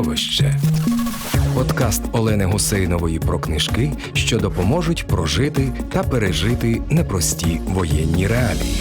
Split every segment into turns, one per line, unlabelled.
Сховище. Подкаст Олени Гусейнової про книжки, що допоможуть прожити та пережити непрості воєнні реалії.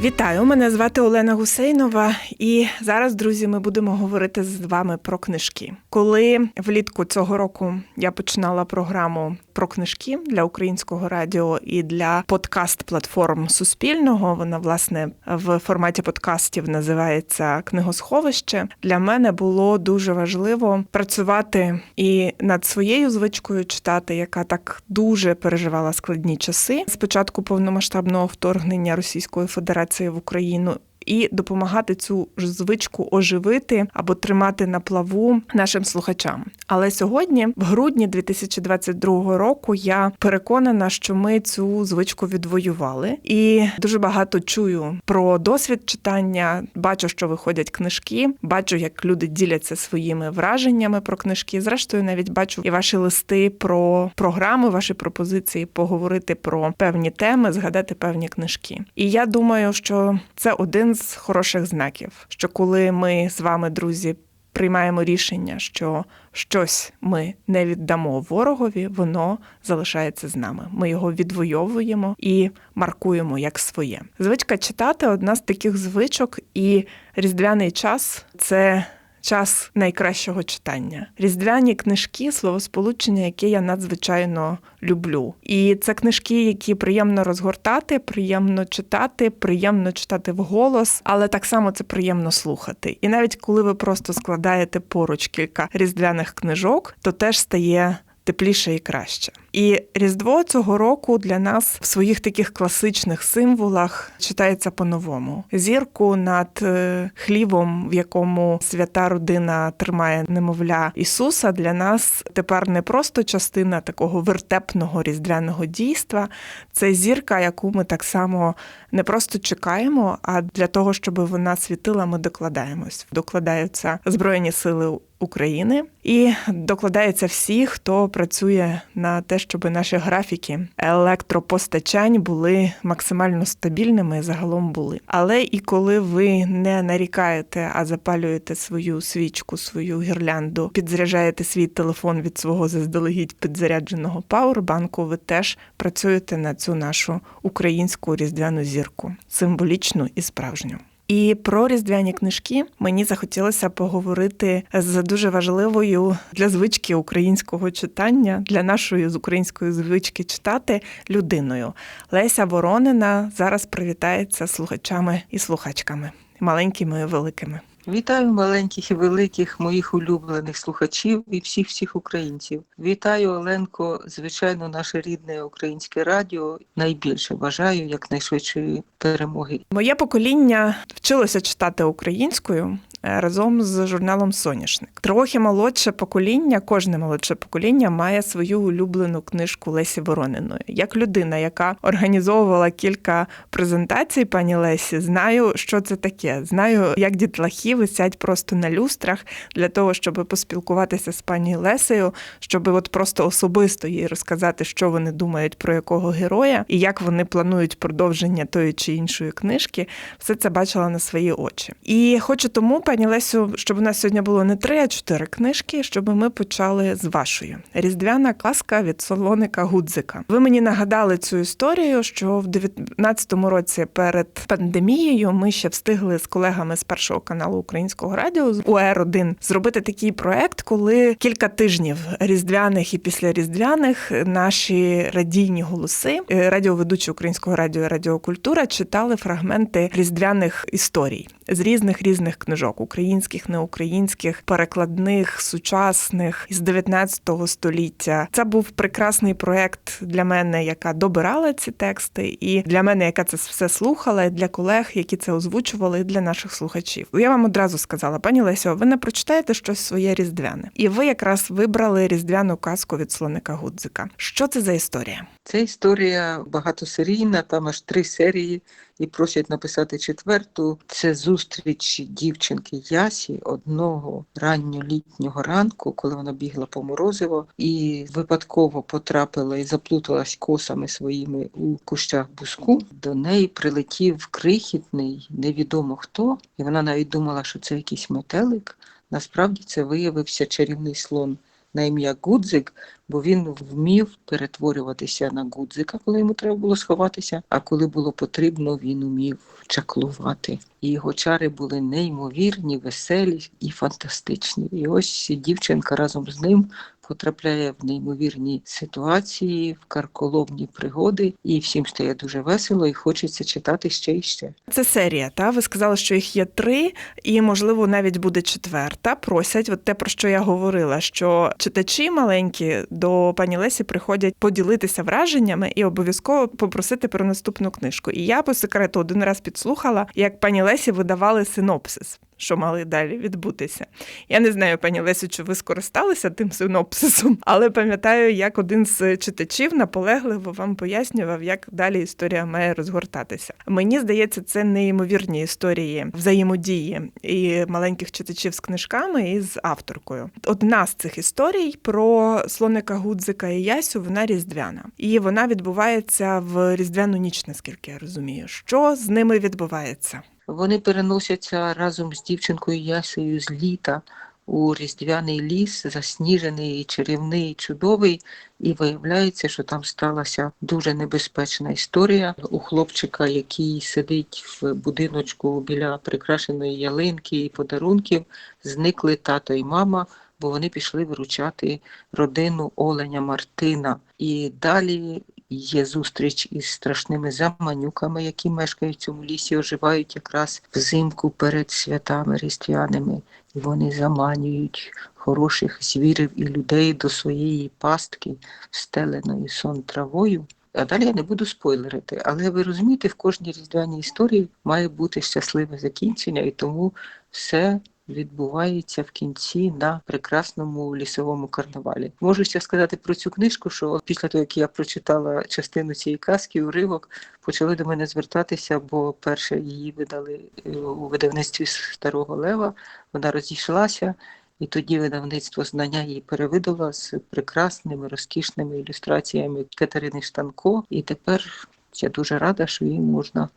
Вітаю, мене звати Олена Гусейнова, і зараз, друзі, ми будемо говорити з вами про книжки. Коли влітку цього року я починала програму про книжки для українського радіо і для подкаст-платформ Суспільного, вона власне в форматі подкастів називається Книгосховище. Для мене було дуже важливо працювати і над своєю звичкою читати, яка так дуже переживала складні часи. Спочатку повномасштабного вторгнення Російської Федерації в Україну. І допомагати цю ж звичку оживити або тримати на плаву нашим слухачам. Але сьогодні, в грудні 2022 року, я переконана, що ми цю звичку відвоювали, і дуже багато чую про досвід читання. Бачу, що виходять книжки, бачу, як люди діляться своїми враженнями про книжки. Зрештою, навіть бачу і ваші листи про програми, ваші пропозиції поговорити про певні теми, згадати певні книжки. І я думаю, що це один з хороших знаків, що коли ми з вами, друзі, приймаємо рішення, що щось ми не віддамо ворогові, воно залишається з нами. Ми його відвоюємо і маркуємо як своє. Звичка читати одна з таких звичок, і різдвяний час це. Час найкращого читання, різдвяні книжки, словосполучення, яке я надзвичайно люблю. І це книжки, які приємно розгортати, приємно читати, приємно читати вголос, але так само це приємно слухати. І навіть коли ви просто складаєте поруч кілька різдвяних книжок, то теж стає тепліше і краще. І Різдво цього року для нас в своїх таких класичних символах читається по-новому. Зірку над е, хлібом, в якому свята родина тримає немовля Ісуса, для нас тепер не просто частина такого вертепного різдвяного дійства. Це зірка, яку ми так само не просто чекаємо, а для того, щоб вона світила, ми докладаємось. Докладаються Збройні сили. України і докладається всі, хто працює на те, щоб наші графіки електропостачань були максимально стабільними загалом були. Але і коли ви не нарікаєте, а запалюєте свою свічку, свою гірлянду, підзаряджаєте свій телефон від свого заздалегідь підзарядженого пауербанку, ви теж працюєте на цю нашу українську різдвяну зірку, символічну і справжню. І про різдвяні книжки мені захотілося поговорити з дуже важливою для звички українського читання, для нашої з української звички читати людиною. Леся Воронина зараз привітається слухачами і слухачками, маленькими і великими.
Вітаю маленьких і великих моїх улюблених слухачів і всіх всіх українців. Вітаю Оленко, звичайно, наше рідне українське радіо. Найбільше бажаю якнайшвидшої перемоги.
Моє покоління вчилося читати українською. Е, Разом з журналом Соняшник. Трохи молодше покоління, кожне молодше покоління має свою улюблену книжку Лесі Ворониної. Як людина, яка організовувала кілька презентацій пані Лесі, знаю, що це таке. Знаю, як дітлахи висять просто на люстрах для того, щоб поспілкуватися з пані Лесею, щоб от просто особисто їй розказати, що вони думають про якого героя і як вони планують продовження тої чи іншої книжки. Все це бачила на свої очі. І хочу тому, пані Лесю, щоб у нас сьогодні було не три, а чотири книжки, щоб ми почали з вашої різдвяна казка від Солоника Гудзика. Ви мені нагадали цю історію, що в 19-му році перед пандемією ми ще встигли з колегами з першого каналу українського радіо з УР1 зробити такий проект, коли кілька тижнів різдвяних і післяріздвяних наші радійні голоси, е, радіоведучі українського радіо і Радіокультура читали фрагменти різдвяних історій з різних різних книжок українських, неукраїнських, перекладних, сучасних із 19 століття. Це був прекрасний проект для мене, яка добирала ці тексти, і для мене, яка це все слухала, і для колег, які це озвучували, і для наших слухачів. Я вам одразу сказала, пані Лесю, ви не прочитаєте щось своє різдвяне, і ви якраз вибрали різдвяну казку від слоника Гудзика. Що це за історія?
Це історія багатосерійна, там аж три серії і просять написати четверту. Це зустріч дівчинки Ясі одного ранньолітнього ранку, коли вона бігла по морозиво і випадково потрапила і заплуталась косами своїми у кущах буску. До неї прилетів крихітний, невідомо хто, і вона навіть думала, що це якийсь метелик. Насправді це виявився чарівний слон на ім'я Гудзик, бо він вмів перетворюватися на Гудзика, коли йому треба було сховатися. А коли було потрібно, він умів чаклувати. І його чари були неймовірні, веселі і фантастичні. І ось дівчинка разом з ним потрапляє в неймовірні ситуації, в карколомні пригоди, і всім стає дуже весело, і хочеться читати ще і ще.
Це серія, та ви сказали, що їх є три, і можливо навіть буде четверта. Просять, от те про що я говорила, що читачі маленькі до пані Лесі приходять поділитися враженнями і обов'язково попросити про наступну книжку. І я по секрету один раз підслухала, як пані Лесі видавали синопсис. Що мали далі відбутися. Я не знаю, пані Лесю, чи ви скористалися тим синопсисом, але пам'ятаю, як один з читачів наполегливо вам пояснював, як далі історія має розгортатися. Мені здається, це неймовірні історії взаємодії і маленьких читачів з книжками і з авторкою. Одна з цих історій про слоника Гудзика і Ясю, вона різдвяна, і вона відбувається в різдвяну ніч, наскільки я розумію. Що з ними відбувається?
Вони переносяться разом з дівчинкою Ясею з літа у різдвяний ліс, засніжений, чарівний, чудовий, і виявляється, що там сталася дуже небезпечна історія у хлопчика, який сидить в будиночку біля прикрашеної ялинки і подарунків. Зникли тато і мама, бо вони пішли виручати родину Оленя Мартина. І далі є зустріч із страшними заманюками, які мешкають в цьому лісі, оживають якраз взимку перед святами різдвяними. І вони заманюють хороших звірів і людей до своєї пастки, встеленої сон травою. А далі я не буду спойлерити, але ви розумієте, в кожній різдвяній історії має бути щасливе закінчення, і тому все відбувається в кінці на прекрасному лісовому карнавалі. Можу ще сказати про цю книжку, що після того, як я прочитала частину цієї казки, уривок, почали до мене звертатися, бо перше її видали е, у видавництві Старого Лева, вона розійшлася. І тоді видавництво знання її перевидало з прекрасними розкішними ілюстраціями Катерини Штанко. І тепер я дуже рада, що її можна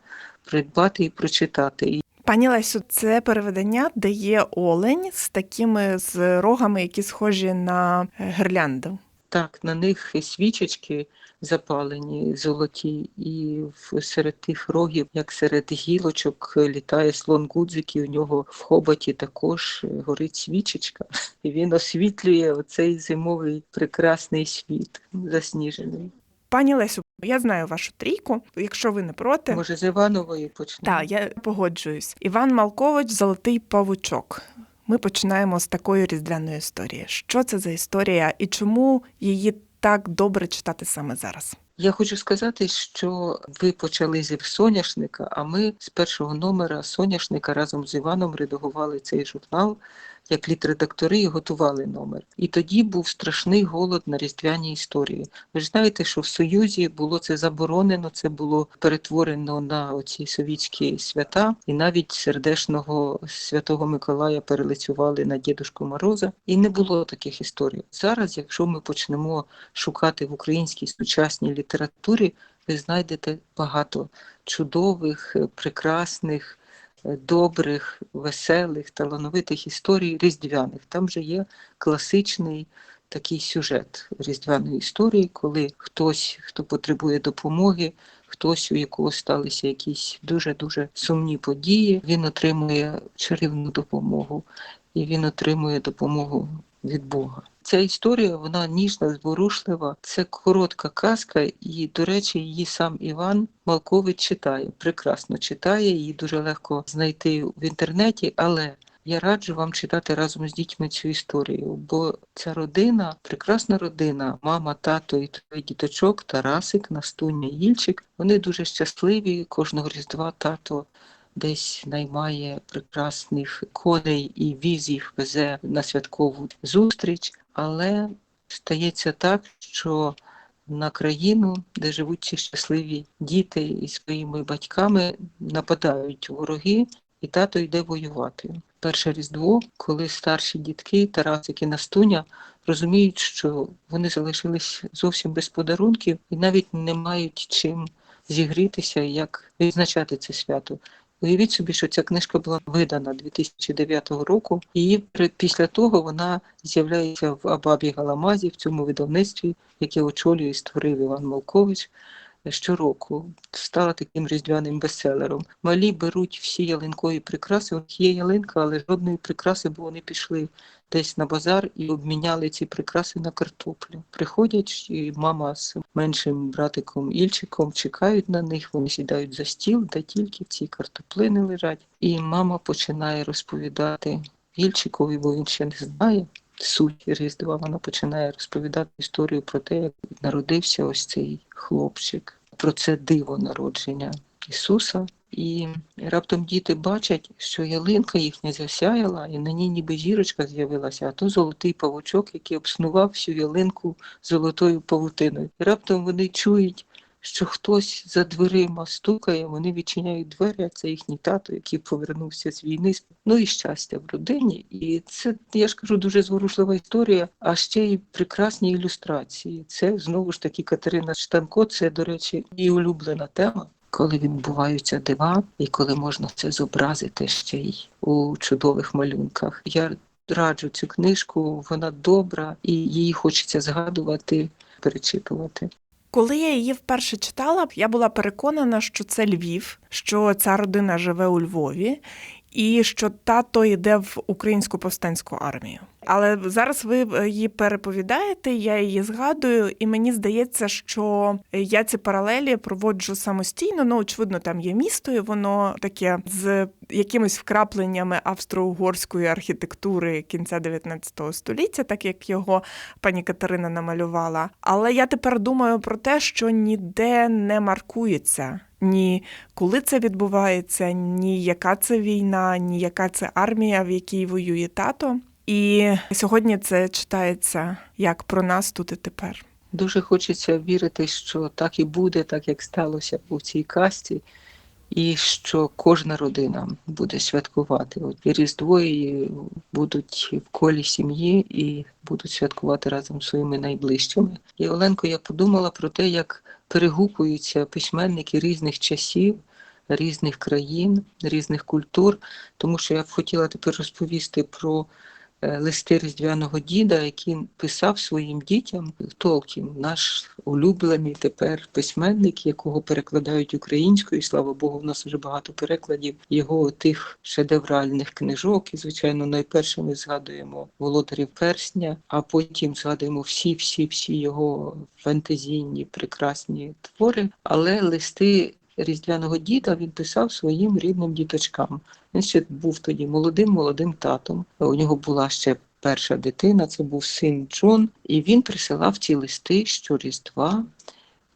придбати і прочитати.
Пані Лесю, це переведення, де є олень з такими з рогами, які схожі на е, гірлянду.
Так, на них свічечки запалені золоті, і серед тих рогів, як серед гілочок, літає слон Гудзик, і у нього в хоботі також горить свічечка. І він освітлює оцей зимовий прекрасний світ, засніжений.
Пані Лесю, я знаю вашу трійку. Якщо ви не проти,
Може, з Іванової почнемо?
так, я погоджуюсь. Іван Малкович, Золотий павучок. Ми починаємо з такої різдвяної історії. Що це за історія і чому її так добре читати саме зараз?
Я хочу сказати, що ви почали зі соняшника, а ми з першого номера соняшника разом з Іваном редагували цей журнал як літредактори готували номер. І тоді був страшний голод на різдвяні історії. Ви ж знаєте, що в Союзі було це заборонено, це було перетворено на оці совітські свята, і навіть сердешного святого Миколая перелицювали на Дідушку Мороза. І не було таких історій. Зараз, якщо ми почнемо шукати в українській сучасній літературі, ви знайдете багато чудових, прекрасних, добрих, веселих, талановитих історій різдвяних. Там же є класичний такий сюжет різдвяної історії, коли хтось, хто потребує допомоги, хтось, у якого сталися якісь дуже-дуже сумні події, він отримує чарівну допомогу і він отримує допомогу від Бога. Ця історія вона ніжна, зворушлива. Це коротка казка, і, до речі, її сам Іван Малкович читає. Прекрасно читає, її дуже легко знайти в інтернеті, але я раджу вам читати разом з дітьми цю історію, бо ця родина, прекрасна родина, мама, тато і троє діточок, Тарасик, Настуня, Їльчик. Вони дуже щасливі. Кожного різдва тато десь наймає прекрасних коней і віз їх везе на святкову зустріч, але стається так, що на країну, де живуть ці щасливі діти із своїми батьками, нападають вороги, і тато йде воювати. Перше різдво, коли старші дітки, Тарасик і Настуня, розуміють, що вони залишились зовсім без подарунків і навіть не мають чим зігрітися, як відзначати це свято. Уявіть собі, що ця книжка була видана 2009 року, і після того вона з'являється в Абабі Галамазі в цьому видавництві, яке очолює і створив Іван Малкович. Щороку стала таким різдвяним бестселером. Малі беруть всі ялинкові прикраси. У них є ялинка, але жодної прикраси, бо вони пішли десь на базар і обміняли ці прикраси на картоплю. Приходять, і мама з меншим братиком Ільчиком чекають на них. Вони сідають за стіл, де тільки ці картоплини лежать. І мама починає розповідати Ільчикові, бо він ще не знає. Суть Різдва вона починає розповідати історію про те, як народився ось цей хлопчик, про це диво народження Ісуса. І раптом діти бачать, що ялинка їхня засяяла, і на ній ніби зірочка з'явилася, а то золотий павучок, який обснував всю ялинку золотою павутиною. І раптом вони чують, що хтось за дверима стукає, вони відчиняють двері, а це їхній тато, який повернувся з війни. Ну і щастя в родині. І це, я ж кажу, дуже зворушлива історія, а ще й прекрасні ілюстрації. Це знову ж таки Катерина Штанко, це, до речі, її улюблена тема. Коли відбуваються дива, і коли можна це зобразити ще й у чудових малюнках. Я раджу цю книжку, вона добра, і її хочеться згадувати, перечитувати.
Коли я її вперше читала, я була переконана, що це Львів, що ця родина живе у Львові, і що тато йде в українську повстанську армію. Але зараз ви е, її переповідаєте, я її згадую, і мені здається, що я ці паралелі проводжу самостійно. Ну, очевидно, там є місто, і воно таке з якимись вкрапленнями австро-угорської архітектури кінця 19 століття, так як його пані Катерина намалювала. Але я тепер думаю про те, що ніде не маркується. Ні, коли це відбувається, ні яка це війна, ні яка це армія, в якій воює тато. І сьогодні це читається як про нас тут і тепер.
Дуже хочеться вірити, що так і буде, так як сталося у цій касті, і що кожна родина буде святкувати. От і Різдво і будуть в колі сім'ї і будуть святкувати разом з своїми найближчими. І Оленко, я подумала про те, як перегукуються письменники різних часів. Різних країн, різних культур, тому що я б хотіла тепер розповісти про листи різдвяного діда, який писав своїм дітям Толкін, наш улюблений тепер письменник, якого перекладають українською. І, слава Богу, в нас вже багато перекладів його тих шедевральних книжок. І, звичайно, найперше ми згадуємо Володарів Персня, а потім згадуємо всі, всі, всі його фентезійні прекрасні твори. Але листи різдвяного діда він писав своїм рідним діточкам. Він ще був тоді молодим молодим татом. У нього була ще перша дитина, це був син Джон, і він присилав ці листи щоріздва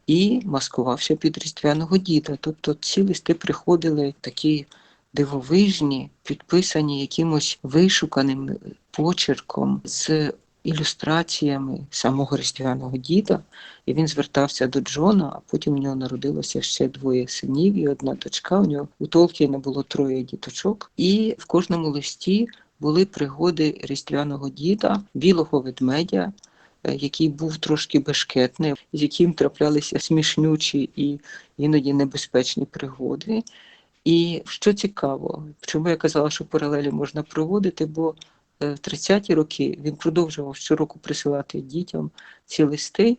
і маскувався під різдвяного діда. Тобто ці листи приходили такі дивовижні, підписані якимось вишуканим почерком з ілюстраціями самого різдвяного діда. І він звертався до Джона, а потім у нього народилося ще двоє синів і одна дочка. У нього у Толкіна було троє діточок, і в кожному листі були пригоди різдвяного діда, білого ведмедя, е, який був трошки бешкетний, з яким траплялися смішнючі і іноді небезпечні пригоди. І що цікаво, чому я казала, що паралелі можна проводити, бо в 30-ті роки він продовжував щороку присилати дітям ці листи.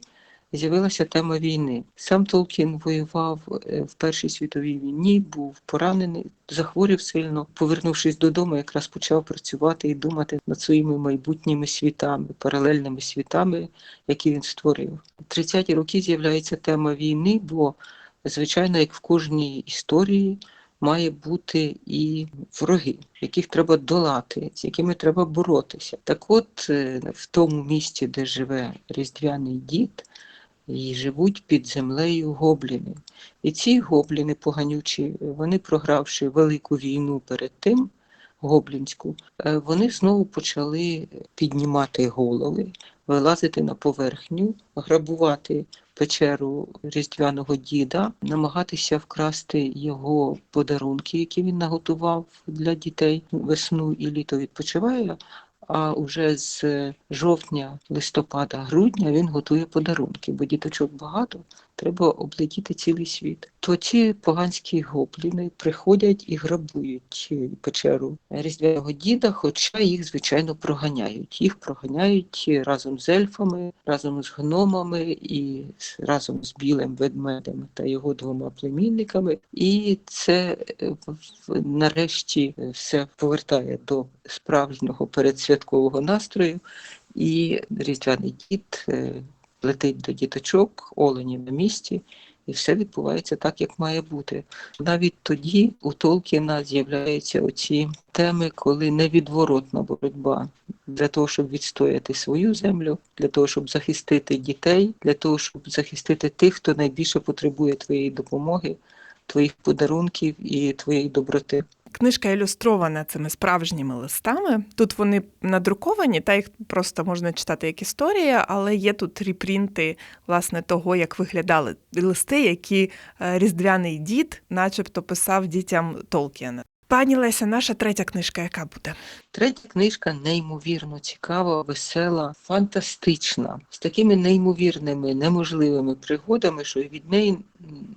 З'явилася тема війни. Сам Толкін воював е, в Першій світовій війні, був поранений, захворів сильно. Повернувшись додому, якраз почав працювати і думати над своїми майбутніми світами, паралельними світами, які він створив. В 30-ті роки з'являється тема війни, бо, звичайно, як в кожній історії, має бути і вороги, яких треба долати, з якими треба боротися. Так от е, в тому місці, де живе різдвяний дід, і живуть під землею гобліни. І ці гобліни поганючі, вони програвши велику війну перед тим, гоблінську, е, вони знову почали піднімати голови, вилазити на поверхню, грабувати печеру різдвяного діда, намагатися вкрасти його подарунки, які він наготував для дітей весну і літо відпочиває. А вже з жовтня, листопада, грудня він готує подарунки, бо діточок багато, треба облетіти цілий світ. То ці поганські гобліни приходять і грабують е, печеру різдвяного діда, хоча їх, звичайно, проганяють. Їх проганяють разом з ельфами, разом з гномами і разом з білим ведмедем та його двома племінниками. І це е, нарешті е, все повертає до справжнього передсвяткового настрою. І різдвяний дід е, летить до діточок, олені на місці, і все відбувається так, як має бути. Навіть тоді у Толкіна з'являються оці теми, коли невідворотна боротьба для того, щоб відстояти свою землю, для того, щоб захистити дітей, для того, щоб захистити тих, хто найбільше потребує твоєї допомоги, твоїх подарунків і твоєї доброти.
Книжка ілюстрована цими справжніми листами. Тут вони надруковані, та їх просто можна читати як історія, але є тут репринти власне того, як виглядали листи, які е, різдвяний дід, начебто, писав дітям Толкіна. Пані Леся, наша третя книжка, яка буде?
Третя книжка неймовірно цікава, весела, фантастична, з такими неймовірними, неможливими пригодами, що від неї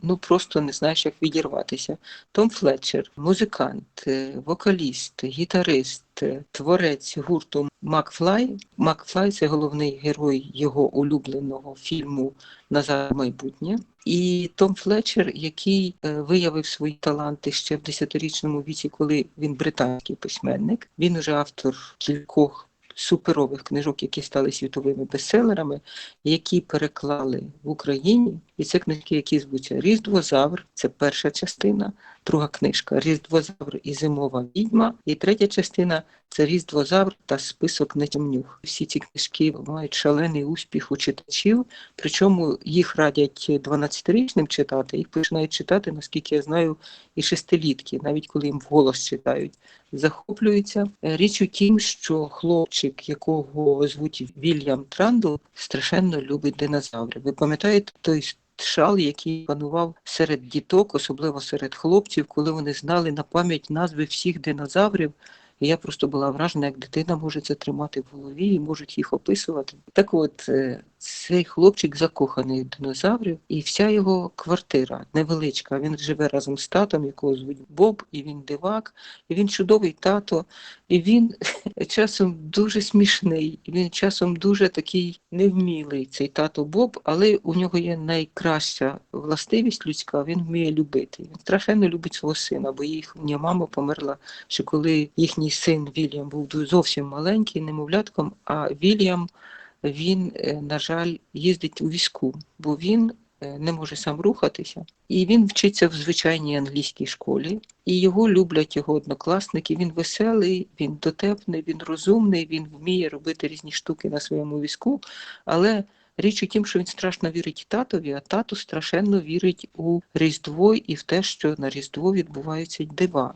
ну просто не знаєш, як відірватися. Том Флетчер, музикант, е, вокаліст, гітарист, е, творець гурту Макфлай. Макфлай це головний герой його улюбленого фільму Назад майбутнє. І Том Флетчер, який е, виявив свої таланти ще в 10-річному віці, коли він британський письменник. Він уже автор кількох суперових книжок, які стали світовими бестселерами, які переклали в Україні. І це книжки, які звуться Різдвозавр, це перша частина, друга книжка Різдвозавр і зимова відьма. І третя частина це Різдвозавр та список нетямнюх. Всі ці книжки мають шалений успіх у читачів. Причому їх радять 12-річним читати, їх починають читати, наскільки я знаю, і шестилітки, навіть коли їм вголос читають, захоплюються. Е, Річ у тім, що хлопчик, якого звуть Вільям Трандл, страшенно любить динозаври. Ви пам'ятаєте той шал, який панував серед діток, особливо серед хлопців, коли вони знали на пам'ять назви всіх динозаврів. І я просто була вражена, як дитина може це тримати в голові і можуть їх описувати. Так от, е, цей хлопчик закоханий динозаврів, і вся його квартира невеличка. Він живе разом з татом, якого звуть Боб, і він дивак, і він чудовий тато, і він часом дуже смішний, і він часом дуже такий невмілий, цей тато Боб, але у нього є найкраща властивість людська, він вміє любити. Він страшенно любить свого сина, бо їхня мама померла ще коли їхній син Вільям був зовсім маленький, немовлятком, а Вільям він, е, на жаль, їздить у візку, бо він е, не може сам рухатися. І він вчиться в звичайній англійській школі, і його люблять його однокласники. Він веселий, він дотепний, він розумний, він вміє робити різні штуки на своєму візку. Але річ у тім, що він страшно вірить татові, а тато страшенно вірить у Різдво і в те, що на Різдво відбуваються дива.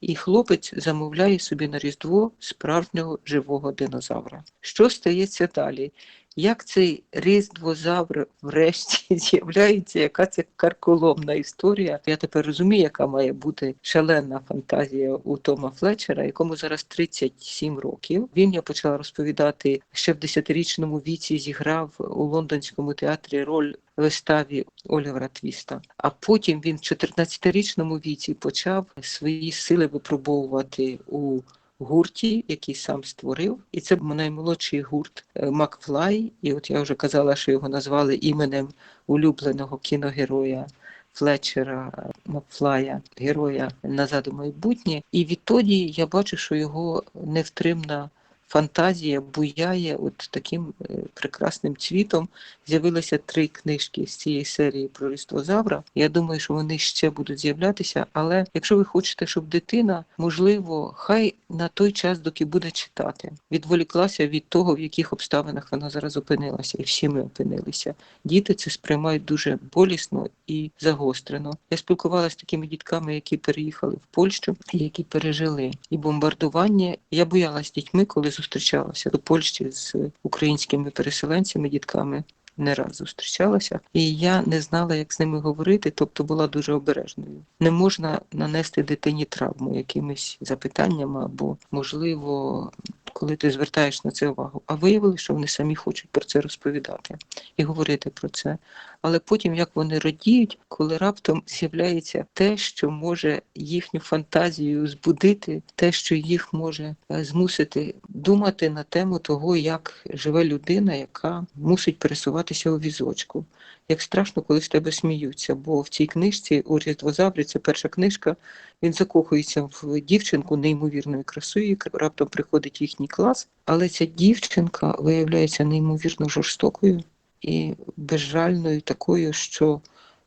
І хлопець замовляє собі на Різдво справжнього живого динозавра. Що стається далі? Як цей різдвозавр врешті з'являється, яка це карколомна історія? Я тепер розумію, яка має бути шалена фантазія у Тома Флетчера, якому зараз 37 років. Він я почала розповідати ще в 10-річному віці. Зіграв у лондонському театрі роль виставі Олівера Твіста. А потім він в 14-річному віці почав свої сили випробовувати у гурті, який сам створив. І це наймолодший гурт е, Макфлай. І от я вже казала, що його назвали іменем улюбленого кіногероя. Флетчера Макфлая, героя назад у майбутнє, і відтоді я бачу, що його невтримна фантазія буяє от таким е, прекрасним цвітом. З'явилися три книжки з цієї серії про Різдвозавра. Я думаю, що вони ще будуть з'являтися. Але якщо ви хочете, щоб дитина, можливо, хай на той час, доки буде читати, відволіклася від того, в яких обставинах вона зараз опинилася, і всі ми опинилися. Діти це сприймають дуже болісно і загострено. Я спілкувалася з такими дітками, які переїхали в Польщу, які пережили і бомбардування. Я боялась з дітьми, коли зустрічалася до Польщі з українськими переселенцями, дітками. не раз зустрічалася, і я не знала, як з ними говорити, тобто була дуже обережною. Не можна нанести дитині травму якимись запитаннями або, можливо, коли ти звертаєш на це увагу. А виявили, що вони самі хочуть про це розповідати і говорити про це. Але потім як вони радіють, коли раптом з'являється те, що може їхню фантазію збудити, те, що їх може е, змусити думати на тему того, як живе людина, яка мусить пересуватися у візочку. Як страшно, коли з тебе сміються, бо в цій книжці у Різдвозаврі, це перша книжка, він закохується в дівчинку неймовірною красою, раптом приходить їхній клас, але ця дівчинка виявляється неймовірно жорстокою і безжальною такою, що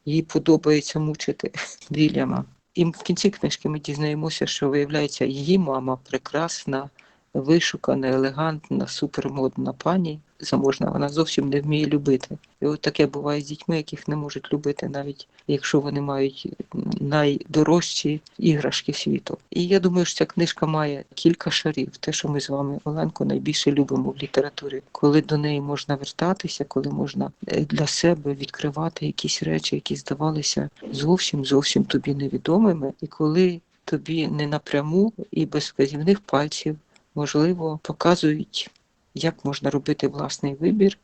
їй подобається мучити Вільяма. І в кінці книжки ми дізнаємося, що виявляється, її мама прекрасна, вишукана, елегантна, супермодна пані. Заможна, вона зовсім не вміє любити. І от таке буває з дітьми, яких не можуть любити, навіть якщо вони мають найдорожчі іграшки світу. І я думаю, що ця книжка має кілька шарів. Те, що ми з вами, Оленко, найбільше любимо в літературі, коли до неї можна вертатися, коли можна е, для себе відкривати якісь речі, які здавалися зовсім зовсім тобі невідомими, і коли тобі не напряму і без вказівних пальців можливо показують, як можна робити власний вибір.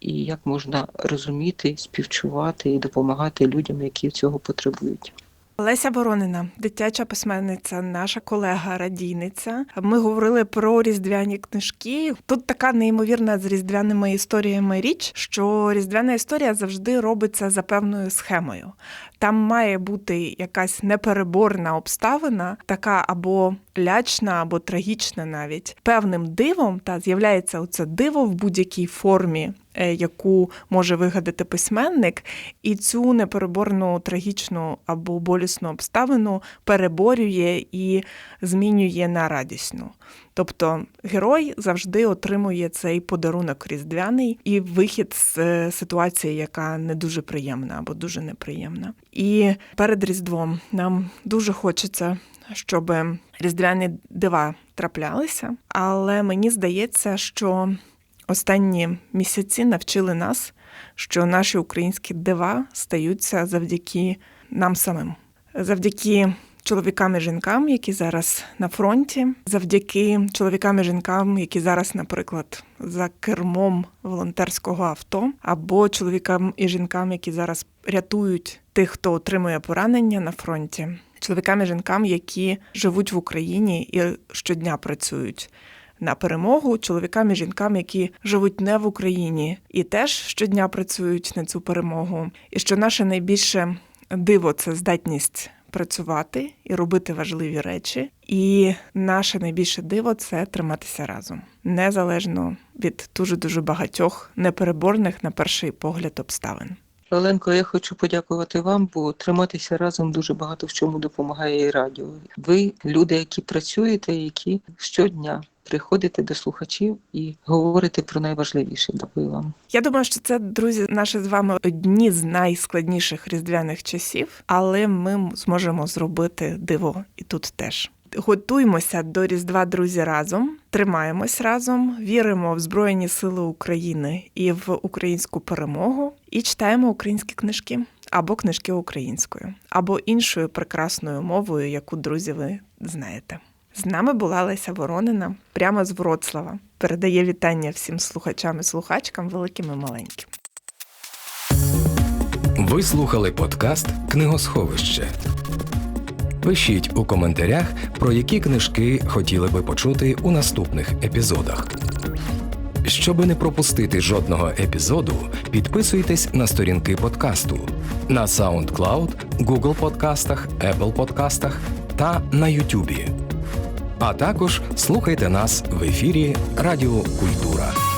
І як можна розуміти, співчувати і допомагати людям, які цього потребують.
Леся Воронина, дитяча письменниця, наша колега, радійниця. Ми говорили про різдвяні книжки. Тут така неймовірна з різдвяними історіями річ, що різдвяна історія завжди робиться за певною схемою. Там має бути якась непереборна обставина, така або лячна, або трагічна, навіть певним дивом, та з'являється оце диво в будь-якій формі. е, Яку може вигадати письменник, і цю непереборну трагічну або болісну обставину переборює і змінює на радісну. Тобто герой завжди отримує цей подарунок різдвяний і вихід з е, ситуації, яка не дуже приємна або дуже неприємна. І перед Різдвом нам дуже хочеться, щоб різдвяні дива траплялися, але мені здається, що останні місяці навчили нас, що наші українські дива стаються завдяки нам самим, завдяки чоловікам і жінкам, які зараз на фронті, завдяки чоловікам і жінкам, які зараз, наприклад, за кермом волонтерського авто, або чоловікам і жінкам, які зараз рятують тих, хто отримує поранення на фронті, чоловікам і жінкам, які живуть в Україні і щодня працюють. На перемогу чоловікам і жінкам, які живуть не в Україні, і теж щодня працюють на цю перемогу. І що наше найбільше диво це здатність працювати і робити важливі речі. І наше найбільше диво це триматися разом, незалежно від дуже дуже багатьох непереборних на перший погляд обставин.
Оленко, я хочу подякувати вам, бо триматися разом дуже багато в чому допомагає і радіо. Ви люди, які працюєте, які щодня приходите до слухачів і говорите про найважливіше. Дякую вам.
Я думаю, що це, друзі, наші з вами одні з найскладніших різдвяних часів, але ми зможемо зробити диво і тут теж. Готуймося до Різдва, друзі, разом, тримаємось разом, віримо в Збройні Сили України і в українську перемогу, і читаємо українські книжки або книжки українською, або іншою прекрасною мовою, яку друзі ви знаєте. З нами була Леся Воронина прямо з Вроцлава. Передає вітання всім слухачам і слухачкам, великим і маленьким.
Ви слухали подкаст Книгосховище. Пишіть у коментарях, про які книжки хотіли би почути у наступних епізодах. Щоби не пропустити жодного епізоду, підписуйтесь на сторінки подкасту на SoundCloud, Google подкастах, Apple подкастах та на YouTube. А також слухайте нас в ефірі Радіо Культура.